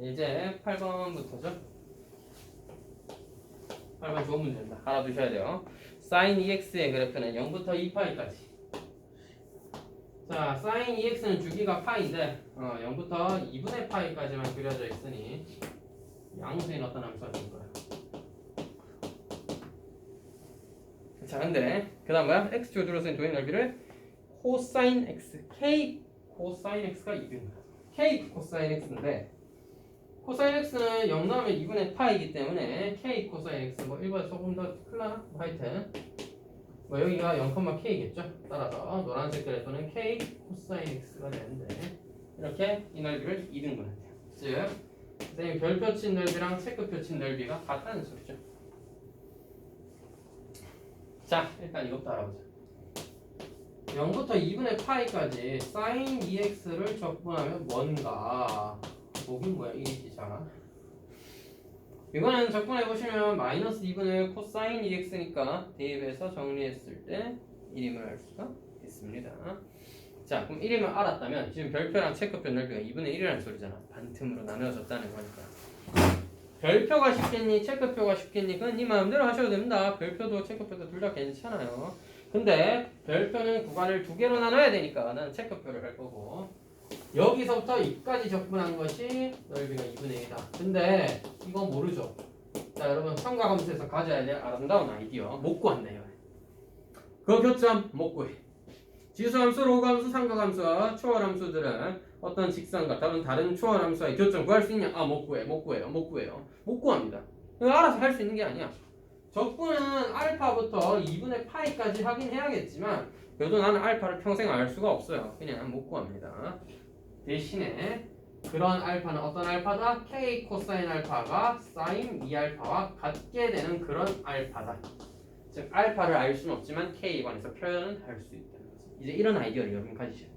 이제 8번부터죠. 8번 좋은 문제입니다. 알아두셔야 돼요. sin EX의 그래프는 0부터 2파이까지. 자, sin EX는 주기가 파인데 어, 0부터 2분의 파이까지만 그려져 있으니 양수인 어떤 함수가 될 거야. 자, 근데 그 다음 뭐야? x축을 둘러싼 도형 넓이를 코사인 x, k 코사인 x가 2인 거야. k 코사인 x인데 코사인 x는 0 나오면 2분의 파이기 때문에 k 코사인 x 뭐 1번 조금 더 클라나? 뭐 하여튼 뭐 여기가 0, k겠죠. 따라서 노란색 그래프는 k 코사인 x가 되는데 이렇게 이 넓이를 2등분한대요. 즉 선생님 별 표 친 넓이랑 체크 표 친 넓이가 같다는 소리죠. 자 일단 이것도 알아보자. 0부터 2분의 파이까지 sin 2x를 적분하면 뭔가 보긴 뭐야 이게 기잖아 이거는 적분해 보시면 마이너스 2분의 1 코사인 2x니까 대입해서 정리했을 때 1임을 알 수가 있습니다. 자 그럼 1임을 알았다면 지금 별표랑 체크표 넓이가 2분의 1이라는 소리잖아. 반틈으로 나누어졌다는 거니까. 별표가 쉽겠니 체크표가 쉽겠니? 그건 네 마음대로 하셔도 됩니다. 별표도 체크표도 둘 다 괜찮아요. 근데 별표는 구간을 두 개로 나눠야 되니까 나는 체크표를 할 거고 여기서부터 여기까지 적분한 것이 넓이가 2분의 1이다. 근데 이건 모르죠. 자 여러분 삼각함수에서 가져야 될 아름다운 아이디어 못 구한대요. 그 교점 못 구해. 지수함수, 로그함수, 삼각함수와 초월함수들은 어떤 직선과 다른 다른 초월함수와의 교점 구할 수 있냐? 아 못 구해, 못 구해요, 못 구해요, 못 구합니다. 알아서 할 수 있는 게 아니야. 적분은 알파부터 2분의 파이까지 하긴 해야겠지만 나는 알파를 평생 알 수가 없어요. 그냥 못 구합니다. 대신에 그런 알파는 어떤 알파다? K 코사인 알파가 사인 2알파와 같게 되는 그런 알파다. 즉 알파를 알 수는 없지만 K 관해서 표현은 할 수 있다는. 이제 이런 아이디어를 여러분 가지셔야 돼요.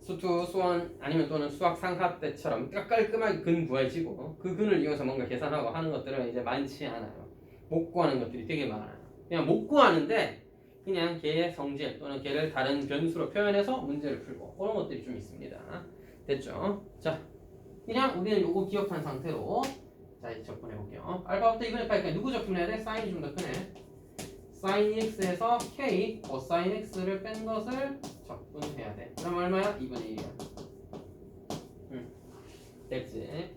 수투, 수원 아니면 또는 수학 상하 때처럼 깔끔하게 근 구해지고 그 근을 이용해서 뭔가 계산하고 하는 것들은 이제 많지 않아요. 못 구하는 것들이 되게 많아요. 그냥 못 구하는데 그냥 걔의 성질 또는 걔를 다른 변수로 표현해서 문제를 풀고 그런 것들이 좀 있습니다. 됐죠? 자, 그냥 우리는 요거 기억한 상태로 자 이제 접근해 볼게요. 알파부터 2분의 파이까지 누구 접근해야 돼? 사인이 좀 더 크네. 사인 x에서 k 코사인 x를 뺀 것을 적분해야 돼. 그럼 얼마야? 2분의 1이야. 응. 됐지?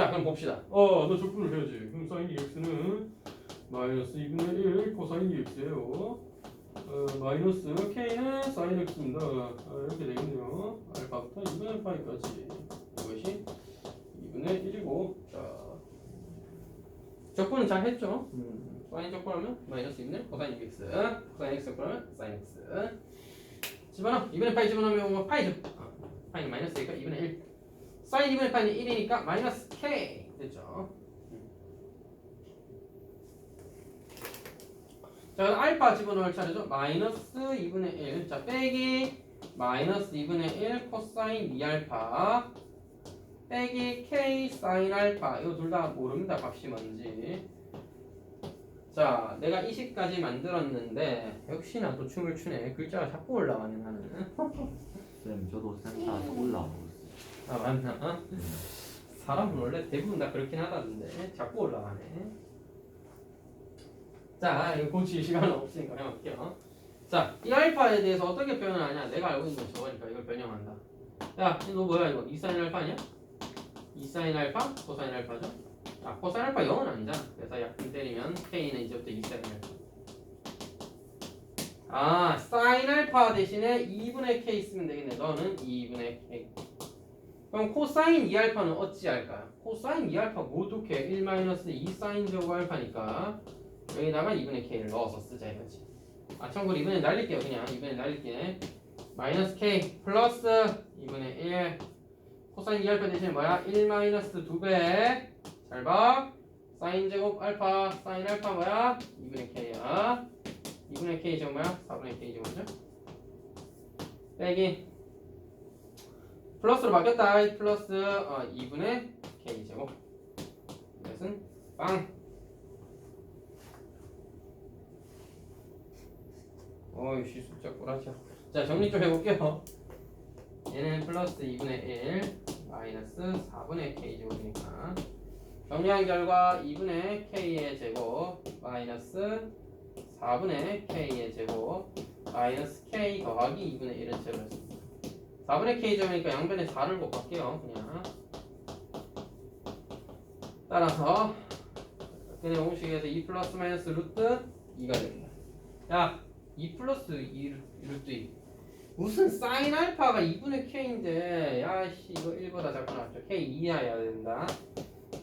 자, 그럼 봅시다. 어, 너 적분을 해야지. 그럼 사인 2x는 마이너스 2분의 1 코사인 2x예요. 어, 마이너스 k는 사인 x입니다. 아, 이렇게 되겠네요. 알파부터 2분의 파이까지 이것이 2분의 1이고 자 적분은 잘 했죠? 음, 사인 적분하면 마이너스 2분의 코사인 2x 코사인 x 적분하면 사인 x 집어넣어 2분의 파이 집어넣으면 뭐 파이 집 아, 파이는 마이너스니까 2분의 1 사인 2분의 파이는 1이니까 마이너스 k 됐죠? 자, 알파 집어넣을 차례죠. 마이너스 2분의 1. 자, 빼기 마이너스 2분의 1 코사인 2알파 빼기 k 사인 알파. 이거 둘 다 모릅니다. 값이 뭔지. 자, 내가 이 식까지 만들었는데 역시나 또 춤을 추네. 글자가 자꾸 올라가네 나는. 쌤 저도 쌤 따라서 올라오고. 아 맞나? 어? 사람은 원래 대부분 다 그렇긴 하다던데 자꾸 올라가네. 자, 이거 고칠 시간은 없으니까 그냥 할게요. 자, 이 알파에 대해서 어떻게 표현을 하냐? 내가 알고 있는 건 저거니까 이걸 변형한다. 야, 너 뭐야 이거? 2 사인 알파 아니야? 2 사인 알파? 코사인 알파죠? 아, 코사인 알파 0은 아니잖아. 그래서 약분 때리면 K는 이제부터 2 사인 알파. 아, 사인 알파 대신에 2분의 K 쓰면 되겠네. 너는 2분의 K. 그럼 코사인 2알파는 어찌 할까요? 코사인 2알파 모두게 1-2 사인 제곱 알파니까 여기다가 2분의 k를 넣어서 쓰자 이거지. 아 참고로 2분의 날릴게요 그냥 2분의 날릴게. 마이너스 k 플러스 2분의 1 코사인 2알파 대신에 뭐야? 1 마이너스 2배 잘 봐. 사인 제곱 알파 사인 알파 뭐야? 2분의 k야. 2분의 k 제곱 뭐야? 4분의 k 제곱이죠? 빼기 플러스로 바뀌었다. 플러스 어, 2분의 k 제곱. 이것은 빵. 어이씨 숫자 꼬라지. 자 정리 좀 해볼게요. 얘는 플러스 2분의 1 마이너스 4분의 k 제곱이니까 정리한 결과 2분의 k의 제곱 마이너스 4분의 k의 제곱 마이너스 k 더하기 2분의 1을 제곱했습니다. 4분의 k 제곱이니까 양변에 4를 곱할게요. 그냥. 따라서 그냥 공식에서 2 플러스 마이너스 루트 2가 됩니다. 야, 2 플러스 2 루트 2 무슨 사인 알파가 2분의 k인데. 야씨 이거 1보다 작고 나왔죠. k 이하여야 된다.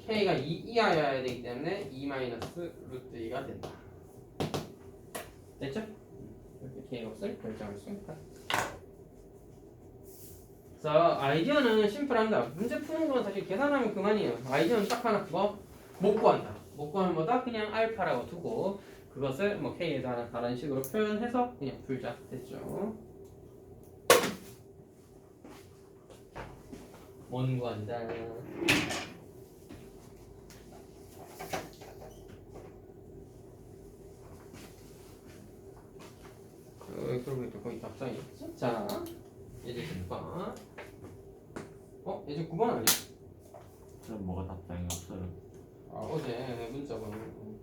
k가 2 이하여야 되기 때문에 2 마이너스 루트 2가 된다. 됐죠? 이렇게 k 값을 결정할 수 있다 자 아이디어는 심플합니다 문제 푸는 건 사실 계산하면 그만이에요 아이디어는 딱 하나 뭐? 못 구한다 못 구하는 보다 그냥 알파라고 두고 그것을 뭐 k에 대한 다른 식으로 표현해서 그냥 풀자 됐죠? 원관다. 어, 그러고 있다. 거기 답장이 없어? 자, 예제 10번. 어? 예제 9번 아니야? 그럼 뭐가 답장이 없어요 아, 어제 문자 보면.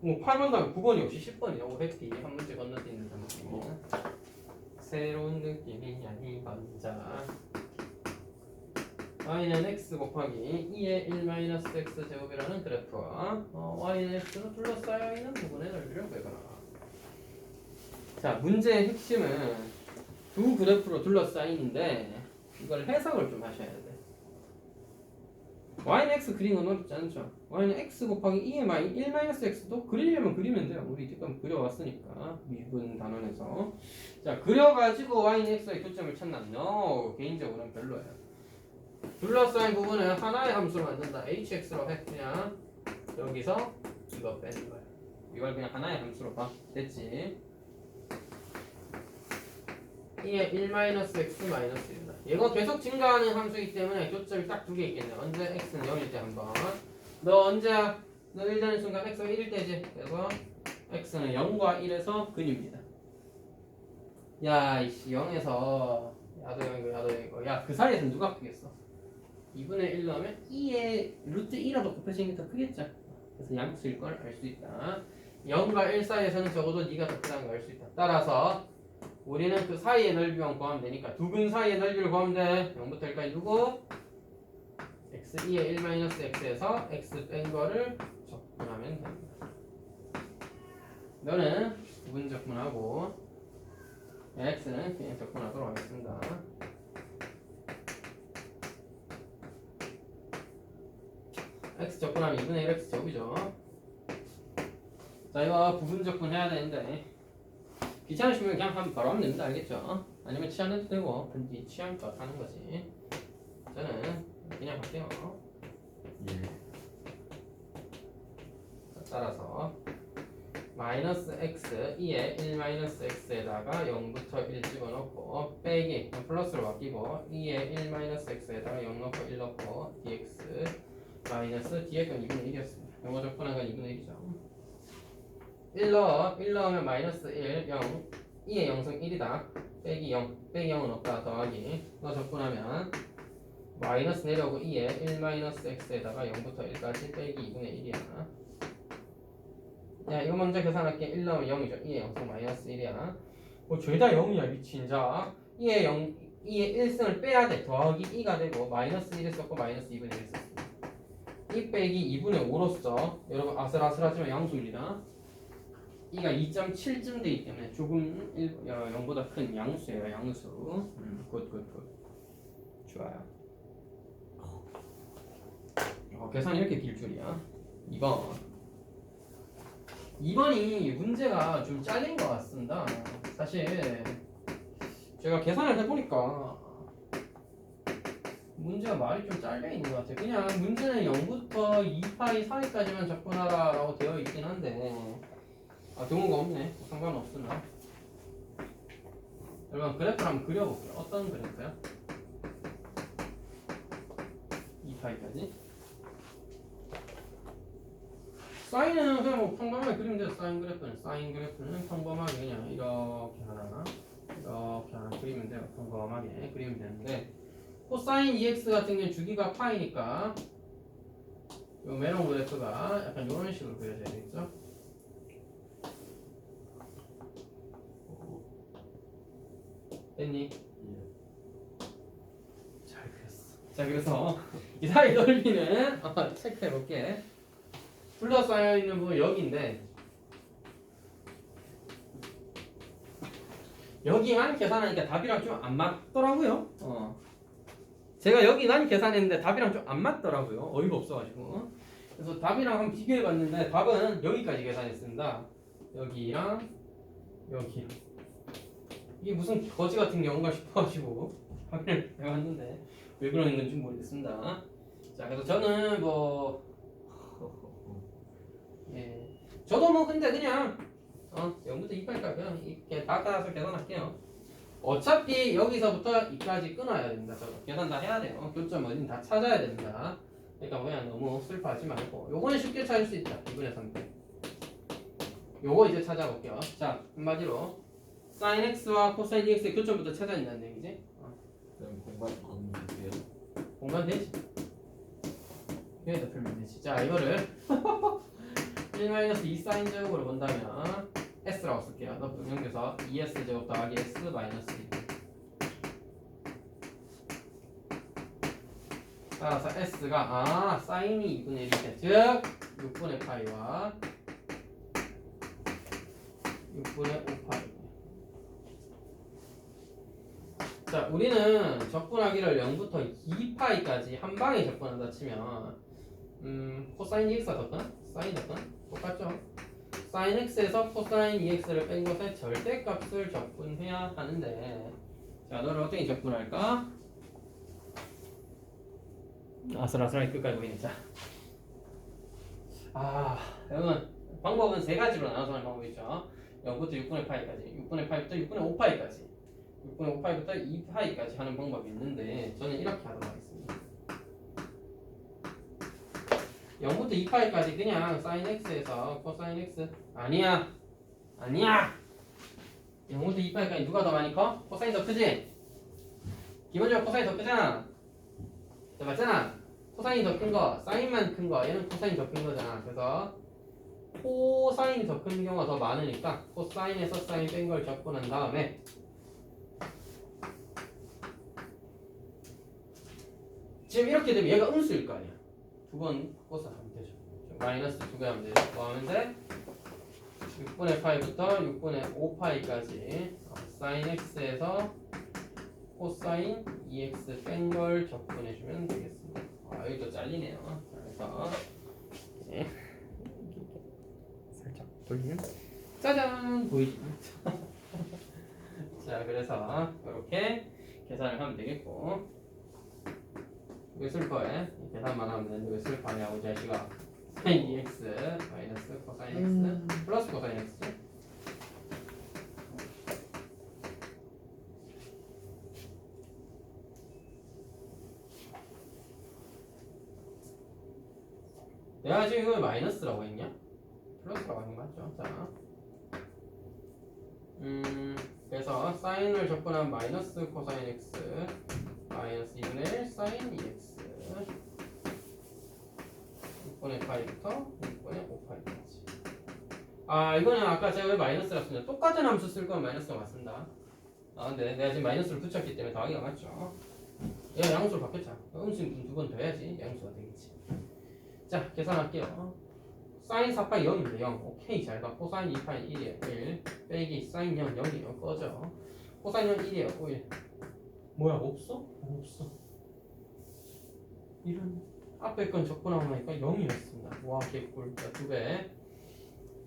뭐 8번 다음에 9번이 없이 10번이라고 해피 한 문제 건너뛰는 단어. 새로운 느낌이 아니건 자. y는 x 곱하기 2의 1 마이너스 x 제곱이라는 그래프와 어, y는 x로 둘러싸여 있는 부분의 넓이를 구해봐라. 자, 문제의 핵심은 두 그래프로 둘러싸이는데 이걸 해석을 좀 하셔야 돼. y는 x 그리는 건 어렵지 않죠. y는 x 곱하기 2의 마이 1 마이너스 x도 그리려면 그리면 돼요. 우리 지금 그려왔으니까 미분 단원에서 자 그려가지고 y는 x의 교점을 찾나? No 개인적으로는 별로예요. 둘러싸인 부분은 하나의 함수로 만든다. hx로 해 그냥 여기서 이거 빼는 거야. 이걸 그냥 하나의 함수로 봐. 됐지? 2의 1 마이너스 x 마이너스 1이다. 얘가 계속 증가하는 함수이기 때문에 교점이 딱 두 개 있겠네. 언제 x는 0일 때 한 번. 너 언제야? 너1 되는 순간 x가 1일 때지. 그래서 x는 0과 1에서 근입니다. 야, 이씨 0에서 야도 0이고 야도 0이고 야, 그 사이에서 누가 크겠어? 2분의 1 넣으면 2의 루트 2라도 곱해지는 게 더 크겠죠. 그래서 양수일 걸 알 수 있다. 0과 1 사이에서는 적어도 네가 더 크다는 걸 알 수 있다. 따라서 우리는 그 사이의 넓이만 구하면 되니까 두 근 사이의 넓이를 구하면 돼. 0부터 1까지 누구? x 2의 1 마이너스 x에서 x 뺀 거를 적분하면 됩니다. 너는 부분 적분하고 x는 그냥 적분하도록 하겠습니다. x 적분하면 2분의 1 x 제곱이죠. 자 이거 부분 적분해야 되는데 귀찮으시면 그냥 하면 바로 하면 됩니다. 알겠죠? 아니면 치안 해도 되고 근데 취향껏 하는 거지. 저는 그냥 할게요. 예 자, 따라서 마이너스 x 2에 1 마이너스 x에다가 0부터 1 집어넣고 빼기 플러스로 바뀌고 2에 1 마이너스 x에다가 0 넣고 1 넣고 dx 마이너스 dx는 2분의 1이었습니다. 영어 적분한 건 2분의 1이죠. 1 넣어 1 넣으면 마이너스 1 0 2의 0승 1이다. 빼기 0 빼기 0은 없다. 더하기. 너 적분하면 마이너스 내려오고 2에 1 마이너스 x에다가 0부터 1까지 빼기 2분의 1이야. 야 이거 먼저 계산할게. 1 넣으면 0이죠. 2의 0승 마이너스 1이야. 뭐 죄다 0이야 미친 자. 2의 0 2의 1승을 빼야 돼. 더하기 2가 되고 마이너스 1을 썼고 마이너스 2분의 1을 썼습니다. 2 빼기 2분의 5로써 여러분 아슬아슬하지만 양수입니다 2가 2.7쯤 되기 때문에 조금 1, 0보다 큰 양수예요 양수. 음, 굿 굿 굿. 좋아요. 어, 계산이 이렇게 길 줄이야? 2번. 2번이 문제가 좀 잘린 것 같습니다. 사실 제가 계산을 해보니까 문제가 말이 좀 잘려 있는 것 같아요. 그냥 문제는 0부터 2파이 사이까지만 접근하라라고 되어 있긴 한데 아 드문가 없네. 상관없으나 여러분 그래프를 한번 그려볼게요. 어떤 그래프야? 2파이까지 사인은 그냥 뭐 평범하게 그리면 돼요. 사인 그래프는 사인 그래프는 평범하게 그냥 이렇게 하나 이렇게 하나 그리면 돼요. 평범하게 그리면 되는데 코사인 EX 같은 경우는 주기가 파이니까 요 메론 그래프가 약간 이런 식으로 그려져야 되겠죠? 됐니? 잘 그렸어. 자 그래서 이 사이 넓이는 어, 체크해 볼게. 둘러싸여 있는 부분 여기인데 여기만 계산하니까 답이랑 좀 안 맞더라고요. 어. 제가 여기만 계산했는데 답이랑 좀 안 맞더라고요. 어이가 없어가지고. 그래서 답이랑 한번 비교해봤는데 답은 여기까지 계산했습니다. 여기랑 여기. 이게 무슨 거지 같은 경우가 싶어가지고 확인을 해봤는데 왜 그러는 건지 모르겠습니다. 자, 그래서 저는 뭐 예, 저도 뭐 근데 그냥 어 0부터 2까지 그냥 이렇게 다 따라서 계산할게요. 어차피 여기서부터 2까지 끊어야 됩니다. 저도 계산 다 해야 돼요. 교점 어딘 다 찾아야 됩니다. 그러니까 그냥 너무 슬퍼하지 말고 요거는 쉽게 찾을 수 있다. 2분의 3 때. 요거 이제 찾아볼게요. 자, 한마디로 sin x와 cosine x의 교점부터 찾아야 된다는 얘기지. 어, 그럼 공간 받는 게요 공간 되지. 여기다 풀면 되지. 자, 이거를 1-2 sin 제곱으로 본다면 s라고 쓸게요. 너 응용돼서 2s 제곱 더하기 s 마이너스 1. 따라서 s가 아 사인이 2분의 1이네. 즉 6분의 파이와 6분의 5파이. 자, 우리는 적분하기를 0부터 2파이까지 한 방에 적분한다 치면 음, 코사인 EX가 더 크나? 사인 더 크나? 똑같죠? 사인 X에서 코사인 EX를 뺀 것의 절대값을 적분해야 하는데 자, 너를 어떻게 적분할까? 아슬아슬하게 끝까지 보이네 자. 아, 여러분 방법은 세 가지로 나눠서 하는 방법이 있죠 0부터 6분의 파이까지 6분의 파이부터 6분의 5파이까지 6분의 5파이부터 2파이까지 하는 방법이 있는데 저는 이렇게 하도록 하겠습니다. 0부터 2파이까지 그냥 sin x에서 코사인 x 아니야. 아니야. 0부터 2파이까지 누가 더 많이 커? 코사인 더 크지? 기본적으로 코사인 더 크잖아. 자, 맞잖아. 코사인이 더큰거 사인만 큰 거 얘는 코사인이 더큰 거잖아. 그래서 코사인이 더큰 경우가 더 많으니까 코사인에서 사인 뺀 걸 적분한 다음에 지금 이렇게 되면 얘가 음수일 거 아니야. 두번 바꿔서 하면 되죠. 마이너스 두 개 하면 되죠. 뭐 하면 돼? 6분의 파이부터 6분의 5파이까지 어, 사인 x에서 코사인 2x 뺀 걸 적분해주면 되겠습니다. 아 여기 또 잘리네요. 자, 그래서. 이제 살짝 돌리면 짜잔! 보이지? 자 그래서 이렇게 계산을 하면 되겠고 왜 슬퍼해? 계산만 하면 되는데 왜 슬퍼하냐고 자식아 sin 2x 마이너스 코사인 x 플러스 코사인 x 내가 지금 이걸 마이너스라고 했냐? 플러스라고 하는 거 맞죠? 자, 음, 그래서 사인을 적분한 마이너스 코사인 x 마이너스 2분의 1 사인 2x 6분의 파이부터 6분의 5파이까지. 아 이거는 아까 제가 왜 마이너스라 썼냐 똑같은 함수 쓸 거면 마이너스가 맞습니다. 아 근데 내가 지금 마이너스를 붙였기 때문에 더하기가 맞죠? 얘가 양수로 바뀌었잖아 음수는 두번 더 해야지 양수가 되겠지. 자 계산할게요. 사인 4파이 0입니다 0 오케이 잘가 코사인 2파이 1이에요. 1 빼기 사인 0 0이에요 꺼져. 코사인 0 1이에요. 1 뭐야 없어? 없어 이런 앞에 건 적분하고 나니까 0이었습니다 와 개꿀 자 2배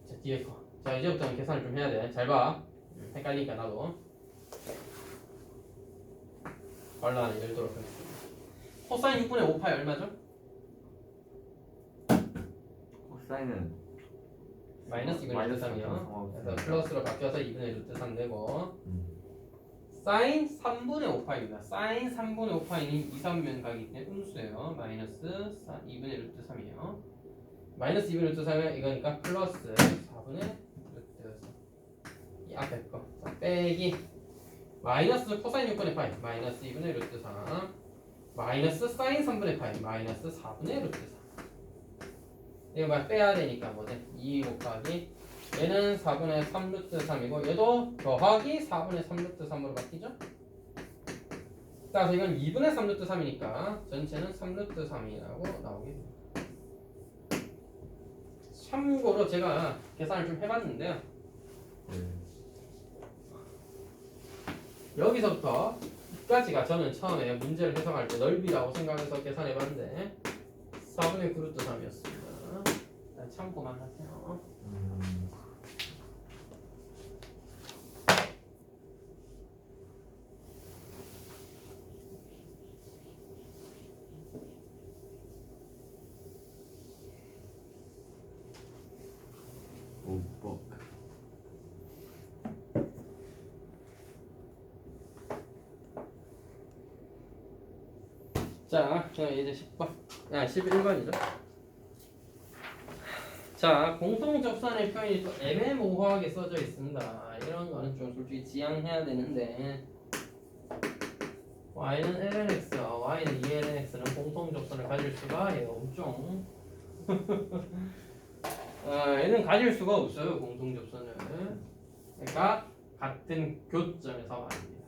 자 뒤에 거자 이제부터는 계산을 좀 해야 돼잘봐 음, 헷갈리니까 나도 말라는 열도록 하겠습니다 코사인 6분의 5파이 얼마죠? 코사인은 마이너스 2분의 루트 마이너스 3이요. 상관없어요. 그래서 플러스로 바뀌어서 2분의 루트 3 되고 음. 사인 3분의 5파입니다. 사인 3분의 5파이는 2, 3면 가기 때문에 음수예요. 마이너스 4, 2분의 루트 3이에요. 마이너스 2분의 루트 3이면 이거니까 플러스 4분의 루트 3. 이 앞에 거. 자, 빼기 마이너스 코사인 6분의 파이 마이너스 2분의 루트 3 마이너스 사인 3분의 파이 마이너스 4분의 루트 3 이거 막 빼야 되니까 뭐지 2 곱하기 얘는 4분의 3 루트 3이고 얘도 더하기 4분의 3 루트 3으로 바뀌죠? 따라서 이건 2분의 3 루트 3이니까 전체는 3 루트 3이라고 나오게 됩니다. 참고로 제가 계산을 좀 해봤는데요. 네. 여기서부터 여기까지가 저는 처음에 문제를 해석할 때 넓이라고 생각해서 계산해봤는데 4분의 9 루트 3이었습니다. 참고만 하세요. 음. 오뻑. 자, 그럼 이제 10번, 아 11번이죠. 자, 공통 접선의 표현이 또 애매모호하게 써져 있습니다. 이런 거는 좀 솔직히 지양해야 되는데 y는 lnx와 y는 2lnx는 공통 접선을 가질 수가 없죠. 아, 얘는 가질 수가 없어요, 공통 접선을. 그러니까 같은 교점에서 말입니다.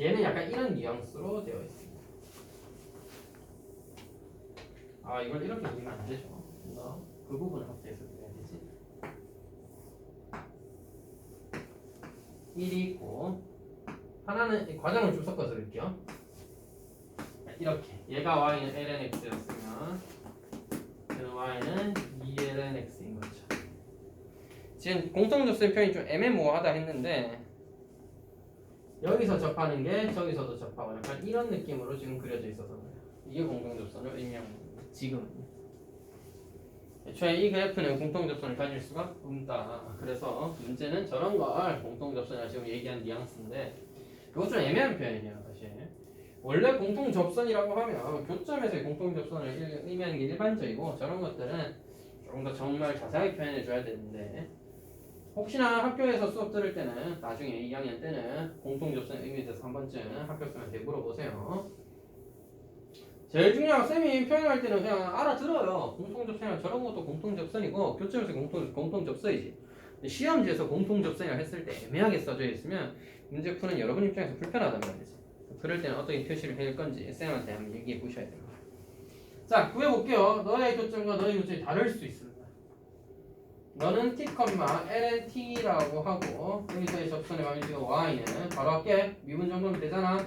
얘는 약간 이런 뉘앙스로 되어 있습니다. 아 이걸 이렇게 그리면 안 되죠. 너, 그 부분을 확대해서 그려야 되지. 1이 있고 하나는 이 과정을 좀 섞어서 그릴게요. 이렇게 얘가 y는 lnx였으면 얘는 y는 2lnx인 거죠. 지금 공통접선 표현이 좀 애매모호하다 했는데 여기서 접하는 게 저기서도 접하고 약간 이런 느낌으로 지금 그려져 있어서 그래요. 이게 공통접선을 의미하는 겁니다. 지금은. 애초에 이 그래프는 공통접선을 가질 수가 없다. 그래서 문제는 저런 걸 공통접선이라 지금 얘기한 뉘앙스인데 그것 좀 애매한 표현이에요. 사실. 원래 공통접선이라고 하면 교점에서의 공통접선을 일- 의미하는 게 일반적이고 저런 것들은 조금 더 정말 자세하게 표현해 줘야 되는데 혹시나 학교에서 수업 들을 때는 나중에 2학년 때는 공통접선의 의미에 대해서 한 번쯤 학교 쌤한테 물어보세요. 제일 중요한 건 쌤이 표현할 때는 그냥 알아들어요. 공통접선이랑 저런 것도 공통접선이고 교점에서 공통, 공통접선이지. 시험지에서 공통접선이라 했을 때 애매하게 써져 있으면 문제 푸는 여러분 입장에서 불편하단 말이지. 그럴 때는 어떻게 표시를 해야 할 건지 쌤한테 한번 얘기해 보셔야 됩니다. 자, 구해볼게요. 너의 교점과 너의 교점이 다를 수 있습니다. 너는 t, lnt라고 하고 여기서의 접선의 방식은 y는 바로 할게. 미분 정도면 되잖아.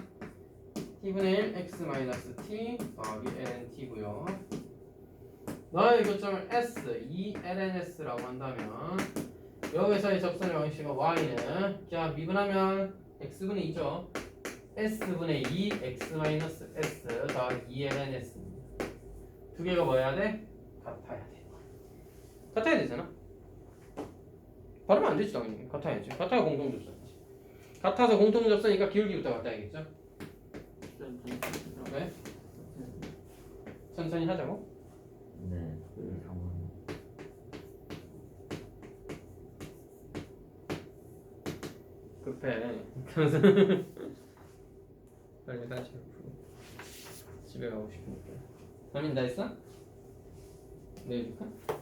T분의 1 x 마이너스 t 더하기 lnt고요. 너의 교점을 s, 2 lns라고 한다면 여기서의 접선의 방식은 y는 자 미분하면 x분의 2죠. s분의 2 x 마이너스 s 더하기 2 lns입니다. 두 개가 뭐여야 돼? 같아야 돼. 같아야 되잖아. 발음 안 되지 당연히. 같아야지. 같아야 공통접선이지. 같아서 공통접선이니까 기울기부터 같아야겠죠. 왜? 천천히 하자고? 네. 그 상황. 급해. 그래서 빨리 다시 집에 가고 싶으니까. 담임 다 했어? 내일 줄까?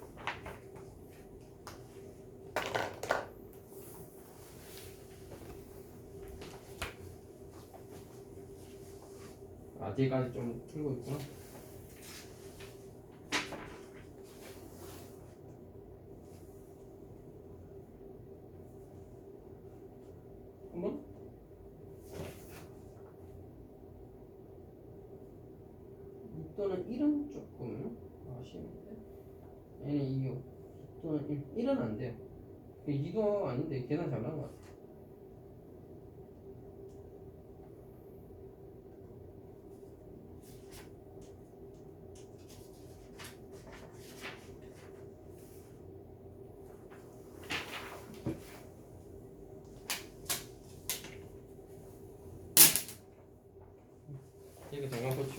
아 뒤에까지 좀 풀고 있구나. 한번? 또는 1은 조금 아쉬운데 얘는 2요 또는 1, 1은 안 돼요 2도 아닌데 계산 잘한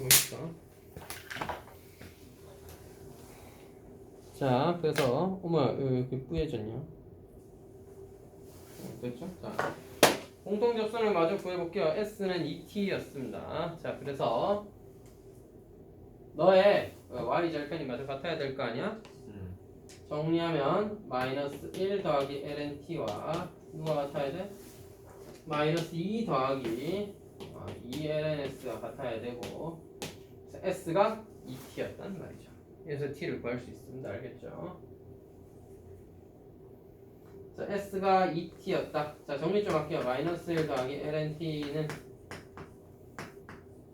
있어 자 그래서 어머 왜 이렇게 뿌얘졌냐 어, 됐죠? 자 공통 접선을 마저 구해볼게요. S는 2t였습니다. 자, 그래서 너의 어, y 절편이 마저 같아야 될 거 아니야? 네. 정리하면 마이너스 1 더하기 lnt와 누가 같아야 돼? 마이너스 2 더하기 어, 2lns가 같아야 되고 s가 2t였단 말이죠. 그래서 t를 구할 수 있습니다. 알겠죠? 자, s가 2t였다. 자, 정리 좀 할게요. 마이너스 1 더하기 lnt는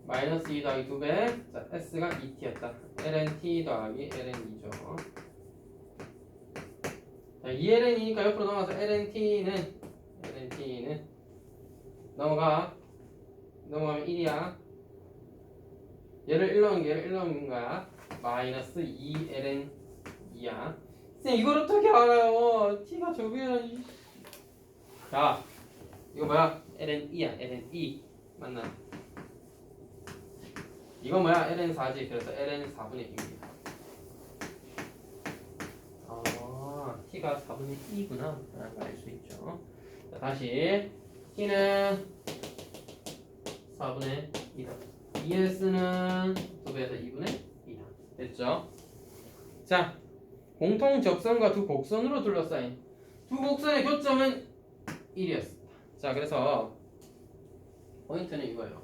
마이너스 2 더하기 2배. 자, s가 2t였다. lnt 더하기 ln이죠. 자, 2ln이니까 옆으로 넘어가서 lnt는 lnt는 넘어가 넘어가면 1이야. 얘를 1 넣은 게 얘를 1 넣은 거야. 마이너스 2ln2야. 쌤 이걸 어떻게 알아요? t가 저기야. 이- 자, 이거 뭐야? ln2야. ln2 맞나? 이거 뭐야? ln4지. 그래서 ln4분의 2입니다. 아, t가 4분의 2구나. 라는 걸알수 있죠. 자, 다시 t는 4분의 2다. ES는 2배에서 2분의 2다. 됐죠? 자, 공통 접선과 두 곡선으로 둘러싸인 두 곡선의 교점은 1이었습니다. 자, 그래서 포인트는 이거예요.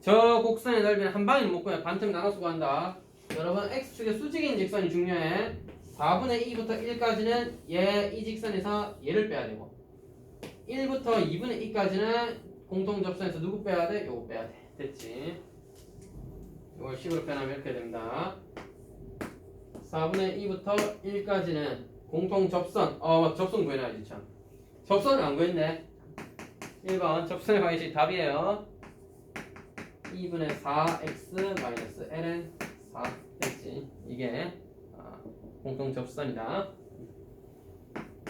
저 곡선의 넓이는 한 방에 못 구해 반틈 나눠서 구한다. 여러분 x축의 수직인 직선이 중요해. 4분의 2부터 1까지는 얘 이 직선에서 얘를 빼야 되고 1부터 2분의 2까지는 공통 접선에서 누구 빼야 돼? 요거 빼야 돼. 됐지? 이걸 식으로 표현하면 이렇게 됩니다. 4분의 2부터 1까지는 공통 접선. 어, 접선 구해놔야지 참. 접선을 안 구했네. 1번 접선의 방식 답이에요. 2분의 4x 마이너스 ln 4 됐지? 이게 아, 공통 접선이다.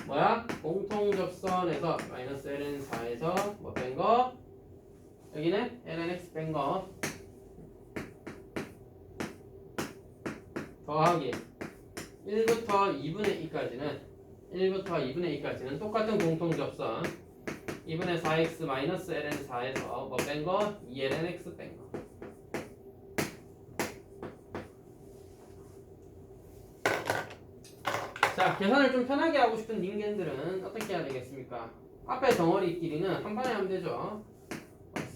뭐야? 공통 접선에서 마이너스 ln 4에서 뭐 뺀 거? 여기는 lnx 뺀 거. 더하기 1부터 2분의 2까지는 1부터 2분의 2까지는 똑같은 공통 접선 2분의 4x 마이너스 ln 4에서 뭐 뺀 거? 2lnx 뺀 거. 자, 계산을 좀 편하게 하고 싶은 닌겐들은 어떻게 해야 되겠습니까? 앞에 덩어리 길이는 한 번에 하면 되죠.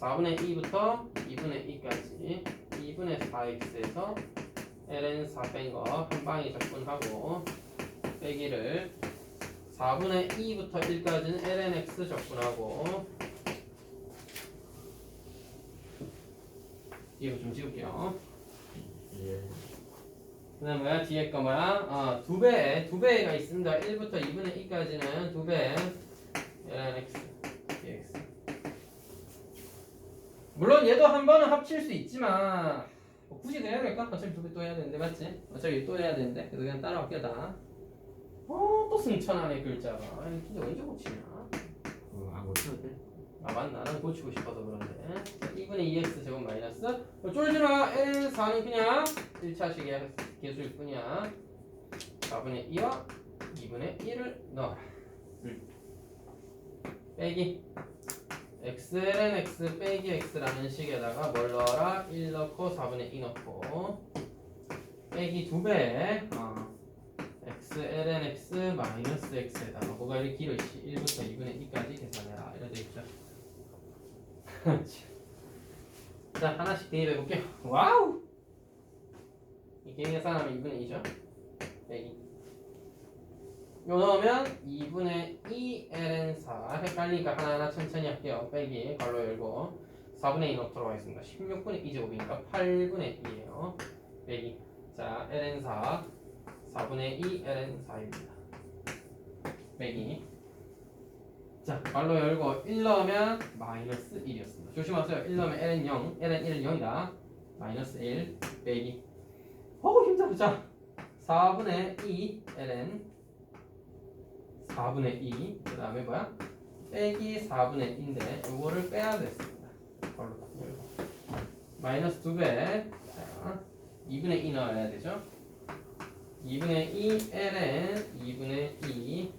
4분의 2부터 2분의 2까지 2분의 4x에서 ln 4 뺀 거 한 방에 적분하고 빼기를 4분의 2부터 1까지는 lnx 적분하고 이거 좀 지울게요. 예. 그다음 뭐야 뒤에 거 뭐야? 어, 두 배, 두 배가 있습니다. 1부터 2분의 2까지는 두 배. lnx dx. 물론 얘도 한 번은 합칠 수 있지만 뭐 굳이 더 해야 될까? 어차피 두배또 해야 되는데 맞지? 어차피 또 해야 되는데 그래서 그냥 따라갈게요 다. 어, 또 승천하네 글자가. 아니 진짜 언제 고치냐? 그거 안 고쳐도 돼? 아 맞나? 난 고치고 싶어서 그런데 2분의 2x 제곱 마이너스 쫄지마 N4는 그냥 1차식의 개수일 뿐이야 4분의 2와 2분의 1을 넣어라 음. 빼기 xln x 빼기 x라는 식에다가 뭘 넣어라? 1 넣고 4분의 2 넣고 빼기 2배. 어. xln x 마이너스 x에다가 뭐가 이렇게 길어? 있지 1부터 2분의 2까지 계산해라. 이래 되겠죠. 자 하나씩 대입해 볼게요. 와우! 이게 계산하면 2분의 2죠? 빼기. 요 넣으면 2분의 2 ln 4 헷갈리니까 하나하나 천천히 할게요 빼기 괄호 열고 4분의 2 넣도록 하겠습니다 16분의 2제곱이니까 8분의 2에요 빼기 자 ln 4 4분의 2 ln 4입니다 빼기 자, 발로 열고 1 넣으면 마이너스 1이었습니다. 조심하세요. 1 넣으면 ln 0, ln 1은 0이다. 마이너스 1 빼기. 어우 힘들어. 자, 4분의 2 ln 4분의 2. 그 다음에 뭐야? 빼기 4분의 2인데 이거를 빼야 됐습니다. 열고. 마이너스 2배. 자, 2분의 2 넣어야 되죠. 2분의 2 ln 2분의 2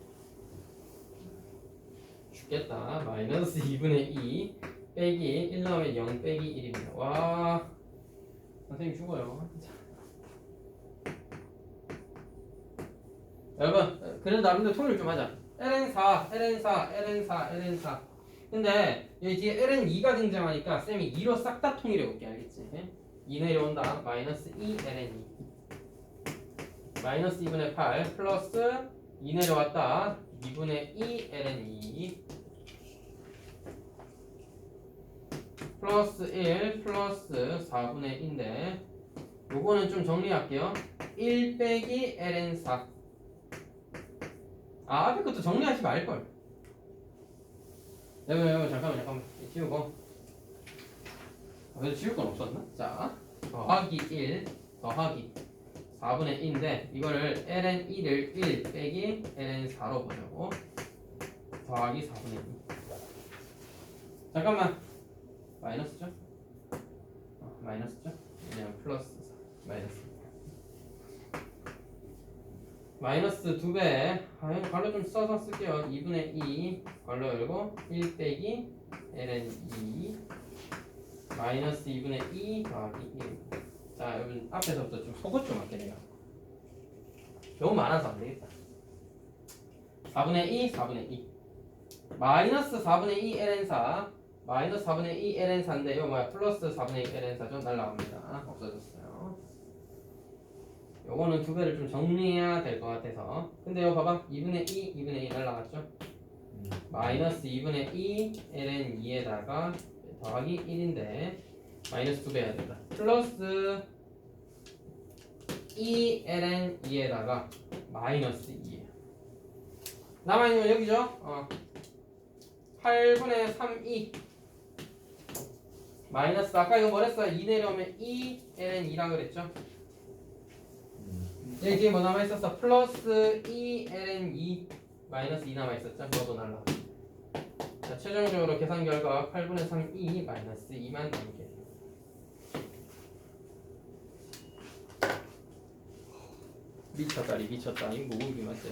죽겠다. 마이너스 2분의 2 빼기 1 나오면 0 빼기 1입니다. 와 선생님 죽어요. 여러분 그래도 나름대로 통일 좀 하자. ln4, ln4, ln4, ln4. 근데 여기 뒤에 ln2가 등장하니까 쌤이 2로 싹 다 통일해 볼게 알겠지? 2 내려온다. 마이너스 2 ln2. 마이너스 2분의 8 플러스 2 내려왔다. 2분의 2 ln2 플러스 1 플러스 4분의 2인데 요거는 좀 정리할게요. 1 빼기 ln4 아 앞에 것도 정리하지 말걸. 여러분 여러분 잠깐만 잠깐만. 지우고. 아, 그래도 지울 건 없었나? 자 더하기 1 더하기 4분의 2인데 이거를 ln 1을 1 빼기 ln 4로 보자고. 더하기 4분의 2 잠깐만. 마이너스죠? 어, 마이너스죠? 왜냐면 플러스 4 마이너스 마이너스 2배. 아, 괄호 좀 써서 쓸게요. 2분의 2 괄호 열고 1 빼기 ln 2 마이너스 2분의 2 더하기 1 자, 여러분 앞에서부터 좀 속옷 좀 할게 내가. 너무 많아서 안 되겠다. 4분의 2, 4분의 2. 마이너스 4분의 2 ln4 마이너스 4분의 2 ln4인데 이거 뭐야 플러스 4분의 2 ln4죠? 날라갑니다. 없어졌어 요 요거는 두 배를 좀 정리해야 될 것 같아서. 근데 이거 봐봐. 2분의 2 2분의 2 날라갔죠? 음. 마이너스 2분의 2 ln 2에다가 더하기 1인데 마이너스 2배 해야 된다. 플러스 2 ln 2에다가 마이너스 2 남아있는 건 여기죠? 어. 8분의 3 2 마이너스 아까 이거 뭐랬어 2 내려오면 2 ln 2라 그랬죠 음. 여기 뒤에 뭐 남아 있었어? 플러스 2 ln 2 마이너스 2 남아 있었죠? 너도 날라 자 최종적으로 계산 결과 8분의 3 2 마이너스 2만 남게. 미쳤다리 미쳤다 이거 모으기 맞지?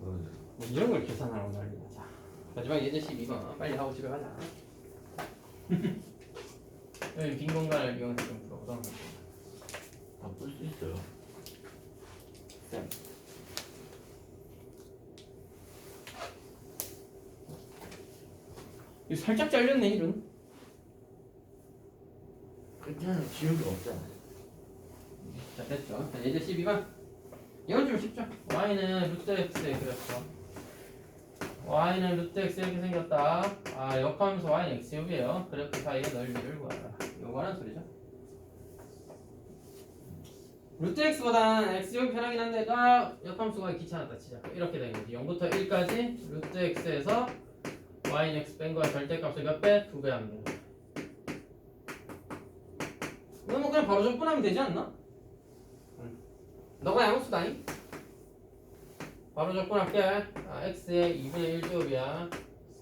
어, 뭐 이런 걸 계산하라고 난리다. 자 마지막 예제 12번 빨리 하고 집에 가자. 여기 빈 공간을 이용해서 좀 할게요 다풀수 있어요. 이거 살짝 잘렸네 이런 그냥 지울 게 없잖아. 자 됐죠. 자 예제 12번 이건 좀 쉽죠. y는 루트 x에 그렸죠 y는 루트 x 이렇게 생겼다. 아 역하면서 y는 x제곱이에요. 그래프 사이의 넓이를 구하라. 요거는 소리죠 루트 x보다는 x제곱이 편하긴 한데 아 역함수가 귀찮았다 치자 이렇게 되는 거지 0부터 1까지 루트 x에서 y는 x 뺀 거야 절대값을 몇 배? 두 배 하면 거야 이거 뭐 그냥 바로 접근하면 되지 않나? 너가 양수다니? 바로 접근할게. 아, x의 2분의 1제곱이야.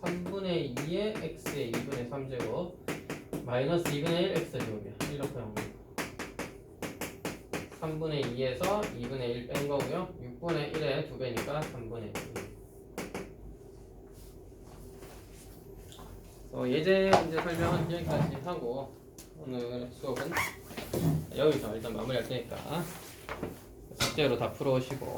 3분의 2의 x의 2분의 3제곱. 마이너스 2분의 1 x제곱이야. 이렇게 하면 돼. 3분의 2에서 2분의 1 뺀 거고요. 6분의 1의 2배니까 3분의 1. 어, 예제 문제 설명은 여기까지 하고 오늘 수업은 여기서 일단 마무리할 테니까 숙제로 다 풀어오시고